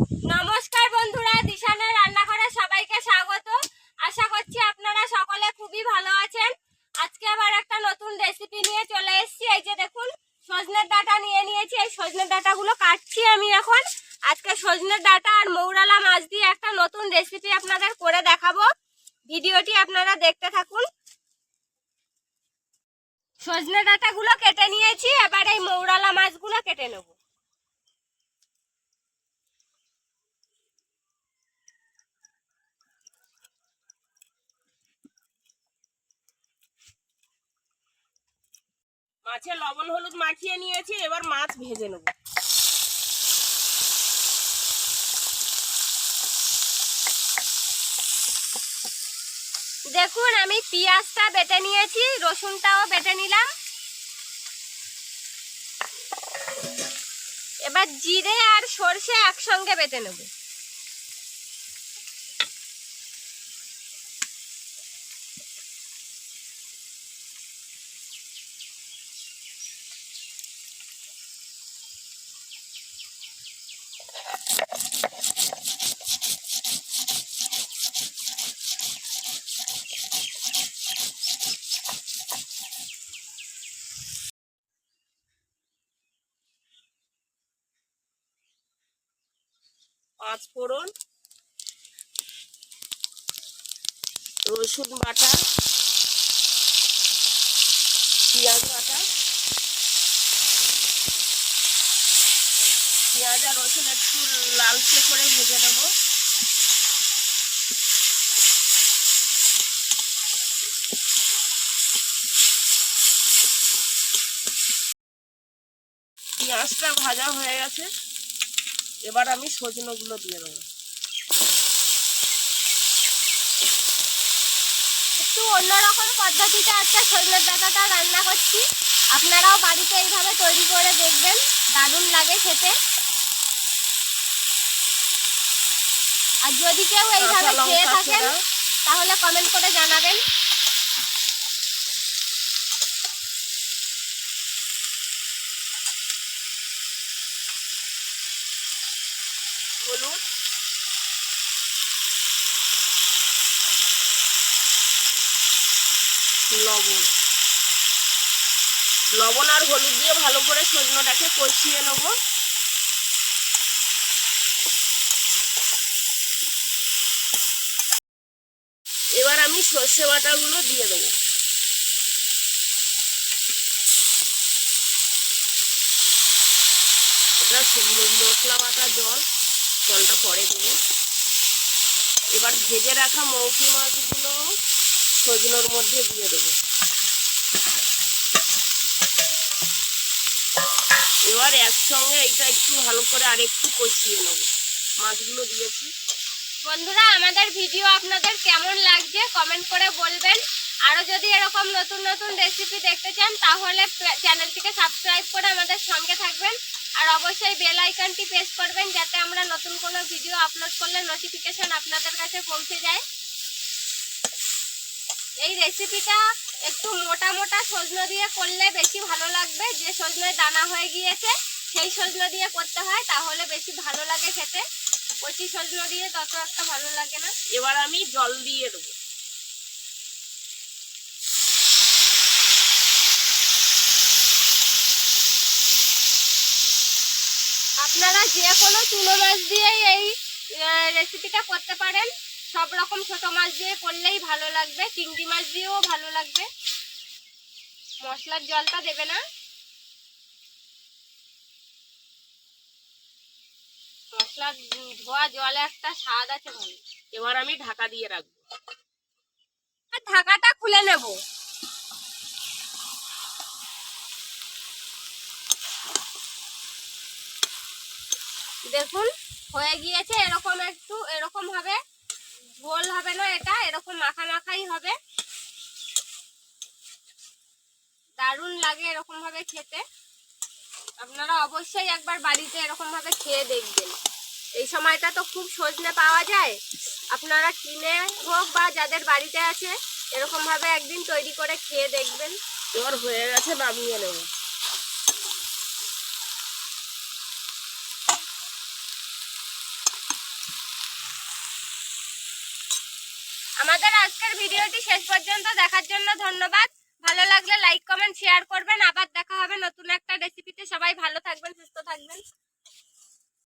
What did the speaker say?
নমস্কার বন্ধুরা দিশানের রান্নাঘরে সবাইকে স্বাগত। আশা করছি আপনারা সকলে খুবই ভালো আছেন। আজকে আবার একটা নতুন রেসিপি নিয়ে চলে এসেছি। এই যে দেখুন, সজনের ডাটা নিয়ে নিয়েছি। এই সজনের ডাটাগুলো কাটছি আমি এখন। আজকে সজনের ডাটা আর মৌরালা মাছ দিয়ে একটা নতুন রেসিপি আপনাদের করে দেখাবো। ভিডিওটি আপনারা দেখতে থাকুন। সজনে ডাটাগুলো কেটে নিয়েছি। এবার এই মৌরালা মাছগুলো কেটে নেব। মাছে লবণ হলুদ মাখিয়ে নিয়েছি, এবার মাছ ভেজে নেব। দেখুন, আমি পেঁয়াজটা বেটে নিয়েছি, রসুনটাও বেটে নিলাম। এবার জিরে আর সর্ষে একসঙ্গে বেটে নেব। পাঁচ ফোড়ন, রসুন বাটা, পেঁয়াজ বাটা, পেঁয়াজ আর রসুন একটু লালচে করে ভেজে নেব। পেঁয়াজটা ভাজা হয়ে গেছে। এবার আমি সজনেগুলো দিয়ে দেবো। একটু অন্যরকম পদ্ধতিতে আজকে সজনের ডাটাটা রান্না করছি। আপনারাও বাড়িতে এইভাবে তৈরি করে দেখবেন দারুণ লাগে খেতে। আর যদি কেউ এইভাবে খেয়ে থাকেন তাহলে কমেন্ট করে জানাবেন। হলুদ লবণ। লবণ আর হলুদ দিয়ে ভালো করে সজনাটাকে কষিয়ে নেব। এবার আমি সর্ষে বাটাগুলো দিয়ে দেবো। এটা মশলা বাটা জল। জলটা পরে দেবো এবার ভেজে রাখা মৌকি মাছগুলো সজনোর মধ্যে দিয়ে দেবো। এবার একসঙ্গে এইটা একটু ভালো করে আর একটু কষিয়ে নেব। মাছগুলো দিয়েছি। বন্ধুরা, আমাদের ভিডিও আপনাদের কেমন লাগছে কমেন্ট করে বলবেন। আরও যদি এরকম নতুন নতুন রেসিপি দেখতে চান, তাহলে চ্যানেলটিকে সাবস্ক্রাইব করে আমাদের সঙ্গে থাকবেন। আর অবশ্যই বেল আইকনটি প্রেস করবেন যাতে আমরা নতুন কোনো ভিডিও আপলোড করলে নোটিফিকেশন আপনাদের কাছে পৌঁছে যায়। এই রেসিপিটা একটু মোটা মোটা সজনো দিয়ে করলে বেশি ভালো লাগবে। যে সজনে দানা হয়ে গিয়েছে, সেই সজনো দিয়ে করতে হয়, তাহলে বেশি ভালো লাগে খেতে। কচি সজনো দিয়ে তত একটা ভালো লাগে না। এবার আমি জল দিয়ে দেবো। আপনারা যে কোনো চুনো মাছ দিয়েই এই রেসিপিটা করতে পারেন। সব রকম ছোট মাছ দিয়ে করলেই ভালো লাগবে, চিংড়ি মাছ দিয়েও ভালো লাগবে। মশলার জলটা দেবে না। মশলার ধোয়া জলে একটা স্বাদ আছে ভালো এবার আমি ঢাকা দিয়ে রাখব। আর ঢাকাটা খুলে নেব। দেখুন, হয়ে গিয়েছে, এরকম একটু, এরকম হবে। ঝোল হবে না এটা, এরকম মাখা মাখাই হবে। দারুণ লাগে এরকম ভাবে খেতে। আপনারা অবশ্যই একবার বাড়িতে এরকম ভাবে খেয়ে দেখবেন। এই সময়টা তো খুব সজনে পাওয়া যায়। আপনারা কিনে হোক বা যাদের বাড়িতে আছে এরকম ভাবে একদিন তৈরি করে খেয়ে দেখবেন। এবার হয়ে গেছে নামিয়ে নেব আমাদের আজকের ভিডিওটি শেষ পর্যন্ত দেখার জন্য ধন্যবাদ। ভালো লাগলে লাইক কমেন্ট শেয়ার করবেন। আবার দেখা হবে নতুন একটা রেসিপিতে সবাই ভালো থাকবেন, সুস্থ থাকবেন।